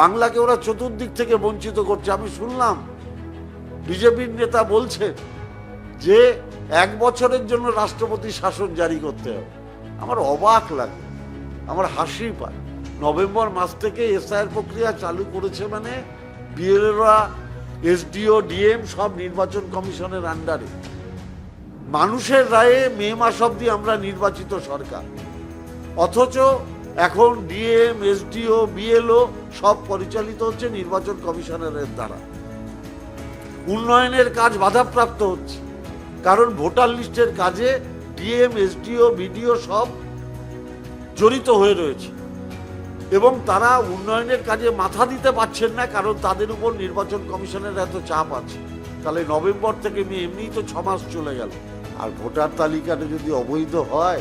বাংলাকে ওরা চতুর্দিক থেকে বঞ্চিত করছে। আমি শুনলাম, বিজেপির নেতা বলছেন যে এক বছরের জন্য রাষ্ট্রপতি শাসন জারি করতে হবে। আমার অবাক লাগে, আমার হাসি পায়। নভেম্বর মাস থেকে এসআইয়ের প্রক্রিয়া চালু করেছে মানে বিএলরা এসডিও, ডিএম সব নির্বাচন কমিশনের আন্ডারে। মানুষের রায়ে মে মাস অব্দি আমরা নির্বাচিত সরকার। অথচ এখন ডিএম এসডিও বিএলও সব পরিচালিত হচ্ছে নির্বাচন কমিশনারের দ্বারা। উন্নয়নের কাজ বাধাপ্রাপ্ত হচ্ছে, কারণ ভোটার লিস্টের কাজে ডিএম এসডিও বিডিও সব জড়িত হয়ে রয়েছে এবং তারা উন্নয়নের কাজে মাথা দিতে পারছেন না, কারণ তাদের উপর নির্বাচন কমিশনের এত চাপ আছে। তাহলে নভেম্বর থেকে মে এমনিই তো ছ মাস চলে গেল। আর ভোটার তালিকাটা যদি অবৈধ হয়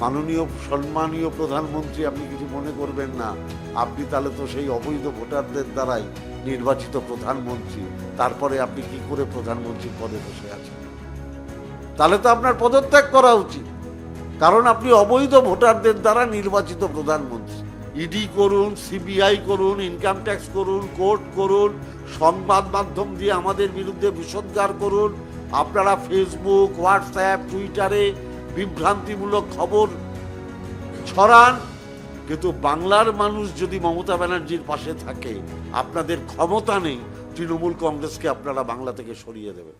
মাননীয়, সম্মানীয় প্রধানমন্ত্রী, আপনি কিছু মনে করবেন না। আপনি তাহলে তো সেই অবৈধ ভোটারদের দ্বারাই নির্বাচিত প্রধানমন্ত্রী। তারপরে আপনি কি করে প্রধানমন্ত্রী পদে বসে আছেন? তাহলে তো আপনার পদত্যাগ করা উচিত। কারণ আপনি অবৈধ ভোটারদের দ্বারা নির্বাচিত প্রধানমন্ত্রী। ইডি করুন, সিবিআই করুন ইনকাম ট্যাক্স করুন কোর্ট করুন, সংবাদ মাধ্যম দিয়ে আমাদের বিরুদ্ধে বিষোদ্গার করুন। আপনারা ফেসবুক হোয়াটসঅ্যাপ টুইটারে বিভ্রান্তিমূলক খবর ছড়ান, কিন্তু বাংলার মানুষ যদি মমতা ব্যানার্জির পাশে থাকে, আপনাদের ক্ষমতা নেই, তৃণমূল কংগ্রেসকে আপনারা বাংলা থেকে সরিয়ে দেবেন।